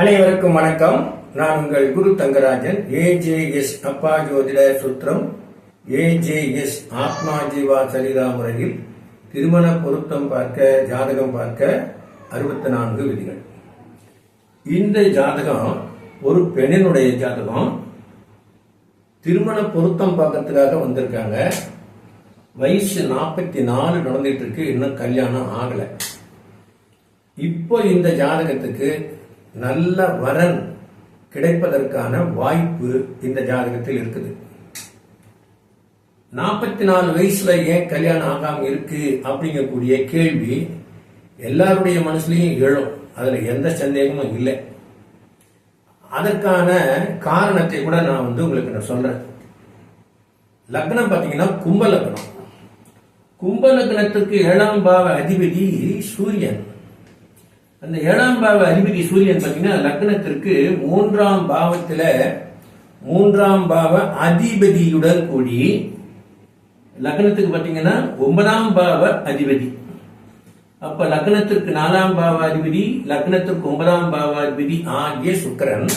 அனைவருக்கும் வணக்கம். நான் உங்கள் குரு தங்கராஜன். ஏஜேஎஸ் அப்பா ஜோதிட சுத்திரம். ஏஜேஎஸ் ஆத்மா ஜீவா சரிதா முறையில் திருமண பொருத்தம் பார்க்க ஜாதகம் பார்க்க அறுபத்தி நான்கு விதிகள். இந்த ஜாதகம் ஒரு பெண்ணினுடைய ஜாதகம். திருமண பொருத்தம் பார்க்கறதுக்காக வந்திருக்காங்க. வயசு நாற்பத்தி நாலு நடந்துட்டு இருக்கு. இன்னும் கல்யாணம் ஆகலை. இப்போ இந்த ஜாதகத்துக்கு நல்ல வரன் கிடைப்பதற்கான வாய்ப்பு இந்த ஜாதகத்தில் இருக்குது. நாற்பத்தி நாலு வயசுல ஏன் கல்யாணம் ஆகாம இருக்கு அப்படிங்கக்கூடிய கேள்வி எல்லாருடைய மனசுலையும் எழும். அதுல எந்த சந்தேகமும் இல்லை. அதற்கான காரணத்தை கூட நான் வந்து உங்களுக்கு நான் சொல்றேன். லக்னம் பாத்தீங்கன்னா கும்ப லக்னம். கும்ப லக்னத்துக்கு ஏழாம் பாவ அதிபதி சூரியன். அந்த ஏழாம் பாவ அதிபதி சூரியன் பார்த்தீங்கன்னா லக்னத்திற்கு மூன்றாம் பாவத்தில் மூன்றாம் பாவ அதிபதியுடன் கூடி லக்னத்துக்கு பார்த்தீங்கன்னா ஒன்பதாம் பாவ அதிபதி. அப்ப லக்னத்திற்கு நாலாம் பாவாதிபதி லக்னத்திற்கு ஒன்பதாம் பாவாதிபதி ஆகிய சுக்கரன்.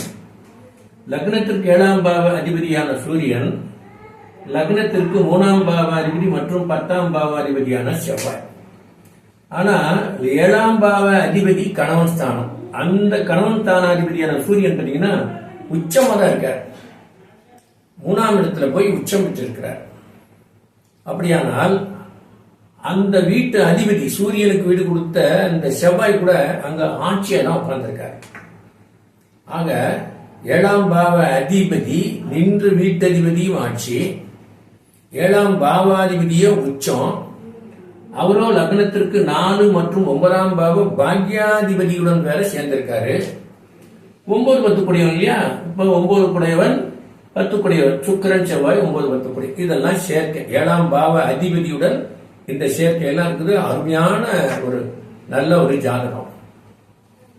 லக்னத்திற்கு ஏழாம் பாவ அதிபதியான சூரியன். லக்னத்திற்கு மூணாம் பாவாதிபதி மற்றும் பத்தாம் பாவ அதிபதியான செவ்வாய். ஆனா ஏழாம் பாவ அதிபதி கணவன் ஸ்தானம். அந்த கணவன் ஸ்தானாதிபதியான சூரியன் பார்த்தீங்கன்னா உச்சமா தான் இருக்கார். மூணாம் இடத்துல போய் உச்சம் பெற்றிருக்கிறார். அப்படியானால் அந்த வீட்டு அதிபதி சூரியனுக்கு வீடு கொடுத்த அந்த செவ்வாய் கூட அங்க ஆட்சியெல்லாம் தான் உட்கார்ந்திருக்காரு. ஆக ஏழாம் பாவ அதிபதி நின்று வீட்டதிபதியும் ஆட்சி ஏழாம் பாவாதிபதியே உச்சம் அவரோ லக்னத்திற்கு நாலு மற்றும் ஒன்பதாம் பாவம் பாக்யாதிபதியுடன் வேற சேர்ந்திருக்காரு. ஒன்பது பத்து குடையவன் இல்லையா? இப்ப ஒன்பது குடையவன் பத்து குடையவன். சுக்கரன் செவ்வாய் ஒன்பது பத்து குடை. இதெல்லாம் சேர்க்கை. ஏழாம் பாவ அதிபதியுடன் இந்த சேர்க்கை எல்லாம் இருக்குது. அருமையான ஒரு நல்ல ஒரு ஜாதகம்.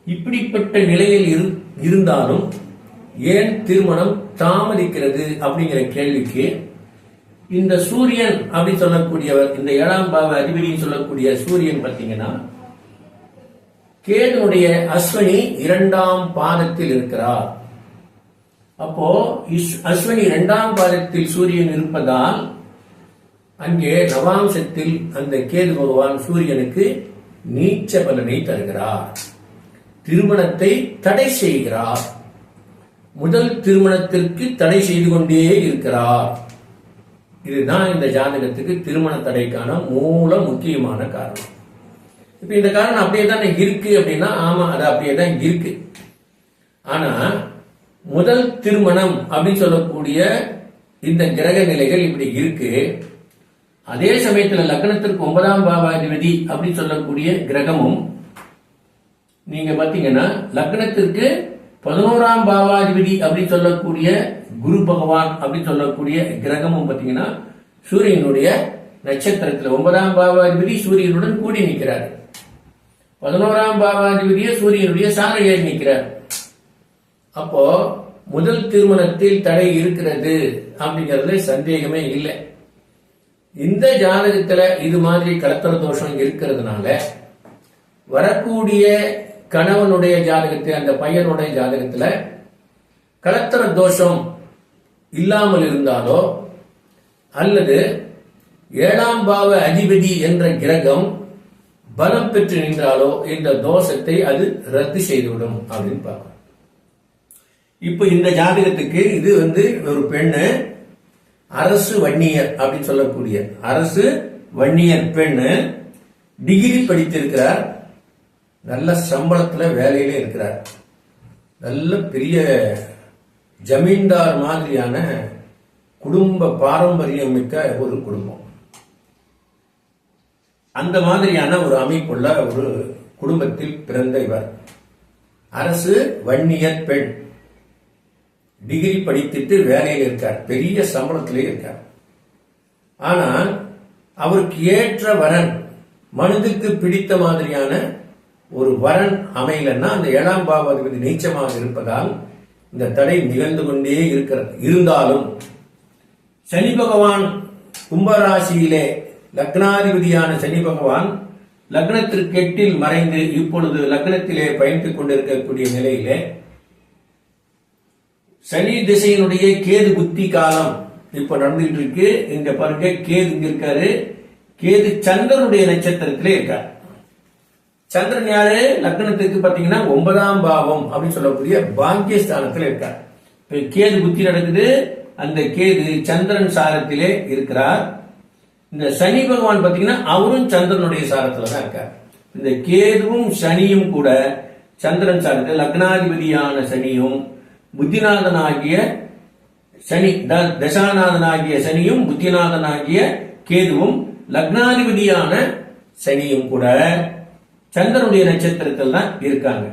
இப்படிப்பட்ட நிலையில் இரு- இருந்தாலும் ஏன் திருமணம் தாமதிக்கிறது அப்படிங்கிற கேள்விக்கு இந்த சூரியன் அப்படி சொல்லக்கூடியவர் இந்த ஏழாம் பாவ அதிபதினு சொல்லக்கூடிய சூரியன் பார்த்தீங்கன்னா கேதுனுடைய அஸ்வினி இரண்டாம் பாதத்தில் இருக்கிறார். அப்போ இஸ்- அஸ்வினி இரண்டாம் பாதத்தில் சூரியன் இருப்பதால் அங்கே நவாம்சத்தில் அந்த கேது பகவான் சூரியனுக்கு நீச்ச பலனை தருகிறார். திருமணத்தை தடை செய்கிறார். முதல் திருமணத்திற்கு தடை செய்து கொண்டே இருக்கிறார். இதுதான் இந்த ஜாதகத்துக்கு திருமண தடைக்கான மூல முக்கியமான காரணம். இப்ப இந்த காரணம் அப்படியே தானே இருக்கு அப்படின்னா ஆமா அது அப்படியே தான் இருக்கு. ஆனா முதல் திருமணம் அப்படின்னு சொல்லக்கூடிய இந்த கிரக நிலைகள் இப்படி இருக்கு. அதே சமயத்தில் லக்னத்திற்கு ஒன்பதாம் பாவாதிபதி அப்படின்னு சொல்லக்கூடிய கிரகமும் நீங்க பாத்தீங்கன்னா லக்னத்திற்கு பதினோராம் பாவாதிபதி அப்படின்னு சொல்லக்கூடிய குரு பகவான் அப்படின்னு சொல்லக்கூடிய கிரகமும் பார்த்தீங்கன்னா சூரியனுடைய நட்சத்திரத்துல ஒன்பதாம் பாவாதிபதி சூரியனுடன் கூடி நிற்கிறார். பதினோராம் பாவாதிபதியே சூரியனுடைய சாரையை நிற்கிறார். அப்போ முதல் திருமணத்தில் தடை இருக்கிறது அப்படிங்கறதுல சந்தேகமே இல்லை. இந்த ஜாதகத்துல இது மாதிரி கலத்தர தோஷம் இருக்கிறதுனால வரக்கூடிய கணவனுடைய ஜாதகத்தில் அந்த பையனுடைய ஜாதகத்தில் கலத்தர தோஷம் இல்லாமல் இருந்தாலோ அல்லது ஏழாம் பாவ அதிபதி என்ற கிரகம் பலம் பெற்று நின்றாலோ இந்த தோஷத்தை அது ரத்து செய்துவிடும் அப்படின்னு பார்க்கணும். இப்ப இந்த ஜாதகத்துக்கு இது வந்து ஒரு பெண்ணு அரசு வன்னியர் அப்படின்னு சொல்லக்கூடிய அரசு வன்னியர் பெண்ணு டிகிரி படித்திருக்கிறார். நல்ல சம்பளத்துல வேலையில இருக்கிறார். நல்ல பெரிய ஜமீன்தார் மாதிரியான குடும்ப பாரம்பரியம் மிக்க ஒரு குடும்பம். அந்த மாதிரியான ஒரு அமைப்புள்ள ஒரு குடும்பத்தில் பிறந்த இவர். அரசு வன்னியர் பெண். டிகிரி படித்துட்டு வேலையில் இருக்கார். பெரிய சம்பளத்திலே இருக்கார். ஆனால் அவருக்கு ஏற்ற வரன் மனதுக்கு பிடித்த மாதிரியான ஒரு வரன் அமையலன்னா அந்த ஏழாம் பாவாதிபதி நீச்சமாக இருப்பதால் இந்த தடை நிகழ்ந்து கொண்டே இருக்கிறது. இருந்தாலும் சனி பகவான் கும்பராசியிலே லக்னாதிபதியான சனி பகவான் லக்னத்திற்கு எட்டில் மறைந்து இப்பொழுது லக்னத்திலே பயணித்துக் கொண்டிருக்கக்கூடிய நிலையிலே சனி திசையினுடைய கேது புத்தி காலம் இப்ப நடந்துட்டு இருக்கு. இங்க பாருங்க கேது இங்க இருக்காரு. கேது சந்திரனுடைய நட்சத்திரத்திலே இருக்கார். சந்திரன் யாரு? லக்னத்துக்கு பாத்தீங்கன்னா ஒன்பதாம் பாவம் அப்படின்னு சொல்லக்கூடிய பாக்கியஸ்தானத்துல இருக்கார். இப்ப கேது புத்தி நடக்குது. அந்த கேது சந்திரன் சாரத்திலே இருக்கிறார். இந்த சனி பகவான் பாத்தீங்கன்னா அவரும் சந்திரனுடைய சாரத்துல தான் இருக்கார். இந்த கேதுவும் சனியும் கூட சந்திரன் சாரத்தில் லக்னாதிபதியான சனியும் புத்திநாதனாகிய சனி த- தசாநாதனாகிய சனியும் புத்திநாதனாகிய கேதுவும் லக்னாதிபதியான சனியும் கூட சந்திரனுடைய நட்சத்திரத்தில் தான் இருக்காங்க.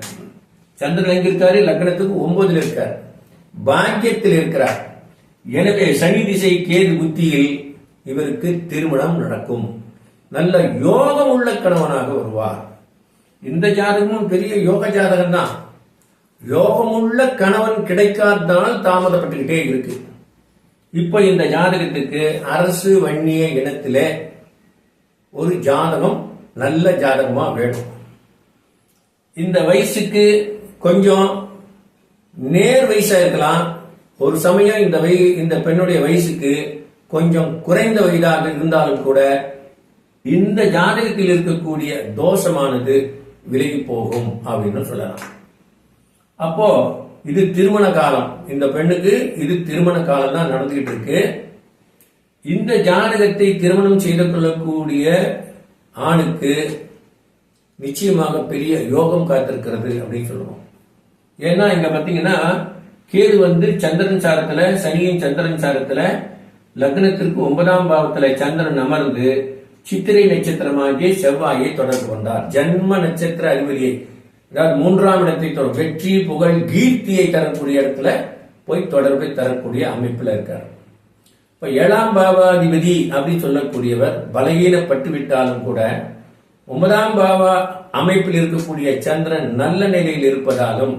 சந்திரன் எங்க இருக்காரு லக்னத்துக்கு ஒன்பதுல இருக்கார். பாக்கியத்தில் இருக்கிறார். எனவே சனி திசை கேது புத்தியில் இவருக்கு திருமணம் நடக்கும். நல்ல யோகம் உள்ள கணவனாக வருவார். இந்த ஜாதகமும் பெரிய யோக ஜாதகம் தான் யோகமுள்ள கணவன் கிடைக்காததால் தாமதப்பட்டுக்கிட்டே இருக்கு. இப்ப இந்த ஜாதகத்துக்கு அரசு வன்னிய இனத்திலே ஒரு ஜாதகம் நல்ல ஜாதகமா வேணும். இந்த வயசுக்கு கொஞ்சம் நேர் வயசா இருக்கலாம். ஒரு சமயம் இந்த வய இந்த பெண்ணுடைய வயசுக்கு கொஞ்சம் குறைந்த வயதாக இருந்தாலும் கூட இந்த ஜாதகத்தில் இருக்கக்கூடிய தோஷமானது விலகி போகும் அப்படின்னு சொல்லலாம். அப்போ இது திருமண காலம். இந்த பெண்ணுக்கு இது திருமண காலம் தான் நடந்துகிட்டு இருக்கு. இந்த ஜாதகத்தை திருமணம் செய்து கொள்ளக்கூடிய ஆணுக்கு நிச்சயமாக பெரிய யோகம் காத்திருக்கிறது அப்படின்னு சொல்லுவோம். ஏன்னா இங்க பாத்தீங்கன்னா கேது வந்து சந்திரன் சாரத்துல சனியின் சந்திரன் சாரத்துல லக்னத்திற்கு ஒன்பதாம் பாவத்துல சந்திரன் அமர்ந்து சித்திரை நட்சத்திரமாகிய செவ்வாயை தொடர்பு கொண்டார். ஜன்ம நட்சத்திர அறிவுரியை அதாவது மூன்றாம் இடத்தை வெற்றி புகழ் கீர்த்தியை தரக்கூடிய இடத்துல போய் தொடர்பை தரக்கூடிய அமைப்புல இருக்கார். இப்ப ஏழாம் பாவாதிபதி அப்படின்னு சொல்லக்கூடியவர் பலகீனப்பட்டு விட்டாலும் கூட ஒன்பதாம் பாவா அமைப்பில் இருக்கக்கூடிய சந்திரன் நல்ல நிலையில் இருப்பதாலும்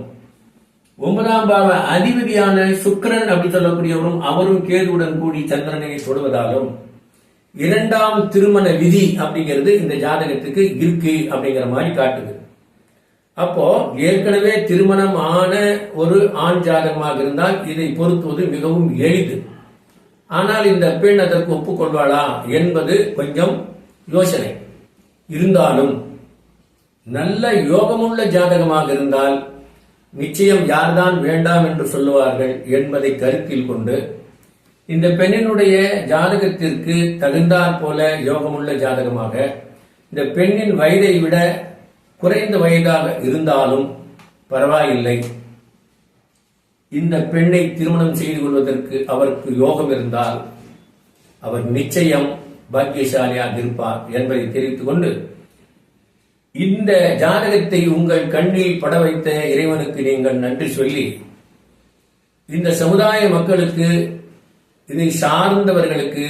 ஒன்பதாம் பாவ அதிபதியான சுக்கரன் அப்படி சொல்லக்கூடியவரும் அவரும் கேதுவுடன் கூடி சந்திரனை தொடுவதாலும் இரண்டாம் திருமண விதி அப்படிங்கிறது இந்த ஜாதகத்துக்கு இருக்கு அப்படிங்கிற மாதிரி காட்டுது. அப்போ ஏற்கனவே திருமணம் ஆன ஒரு ஆண் ஜாதகமாக இருந்தால் இதை பொருத்துவது மிகவும் எளிது. ஆனால் இந்த பெண் அதற்கு ஒப்புக்கொள்வாளா என்பது கொஞ்சம் யோசனை. இருந்தாலும் நல்ல யோகமுள்ள ஜாதகமாக இருந்தால் நிச்சயம் யார்தான் வேண்டாம் என்று சொல்லுவார்கள் என்பதை கருத்தில் கொண்டு இந்த பெண்ணினுடைய ஜாதகத்திற்கு தகுந்தாற் போல யோகமுள்ள ஜாதகமாக இந்த பெண்ணின் வயதை விட குறைந்த வயதாக இருந்தாலும் பரவாயில்லை. இந்த பெண்ணை திருமணம் செய்து கொள்வதற்கு அவருக்கு யோகம் இருந்தால் அவர் நிச்சயம் பாக்கியசாலியாக இருப்பார் என்பதை தெரிவித்துக் கொண்டு இந்த ஜாதகத்தை உங்கள் கண்ணில் பட வைத்த இறைவனுக்கு நீங்கள் நன்றி சொல்லி இந்த சமுதாய மக்களுக்கு இதை சார்ந்தவர்களுக்கு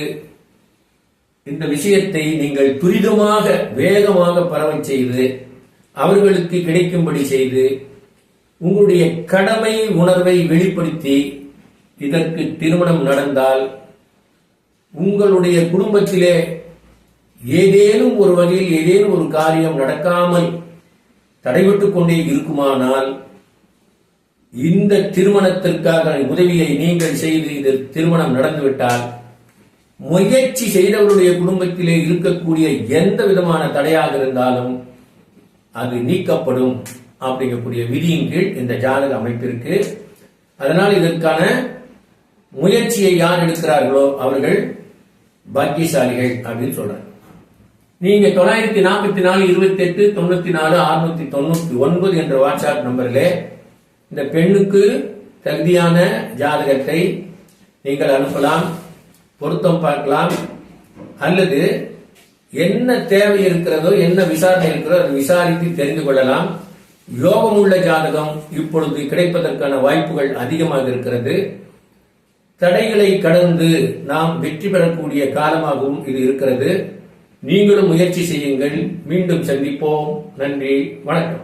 இந்த விஷயத்தை நீங்கள் துரிதமாக வேகமாக பரவச் செய்து அவர்களுக்கு கிடைக்கும்படி செய்து உங்களுடைய கடமை உணர்வை வெளிப்படுத்தி இதற்கு திருமணம் நடந்தால் உங்களுடைய குடும்பத்திலே ஏதேனும் ஒரு வகையில் ஏதேனும் ஒரு காரியம் நடக்காமல் தடைபட்டுக் கொண்டே இருக்குமானால் இந்த திருமணத்திற்காக உதவியை நீங்கள் செய்து இது திருமணம் நடந்துவிட்டால் முயற்சி செய்தவருடைய குடும்பத்திலே இருக்கக்கூடிய எந்த விதமான தடையாக இருந்தாலும் அது நீக்கப்படும். அப்படிங்கக்கூடிய விதியின் கீழ் இந்த ஜாதக அமைப்பிற்கு அதனால் இதற்கான முயற்சியை யார் எடுக்கிறார்களோ அவர்கள் பாக்கியசாலிகள் அப்படின்னு சொல்றாங்க நீங்க தொள்ளாயிரத்தி நாற்பத்தி நாலு இருபத்தி எட்டு தொண்ணூத்தி நாலு அறுநூத்தி தொண்ணூத்தி ஒன்பது என்ற வாட்ஸ்அப் நம்பரில் இந்த பெண்ணுக்கு தகுதியான ஜாதகத்தை நீங்கள் அனுப்பலாம் பொருத்தம் பார்க்கலாம் அல்லது என்ன தேவை இருக்கிறதோ என்ன விசாரணை இருக்கிறதோ அதை விசாரித்து தெரிந்து கொள்ளலாம். யோகமுள்ள ஜாதகம் இப்பொழுது கிடைப்பதற்கான வாய்ப்புகள் அதிகமாக இருக்கிறது. தடைகளை கடந்து நாம் வெற்றி பெறக்கூடிய காலமாகவும் இது இருக்கிறது. நீங்களும் முயற்சி செய்யுங்கள். மீண்டும் சந்திப்போம். நன்றி. வணக்கம்.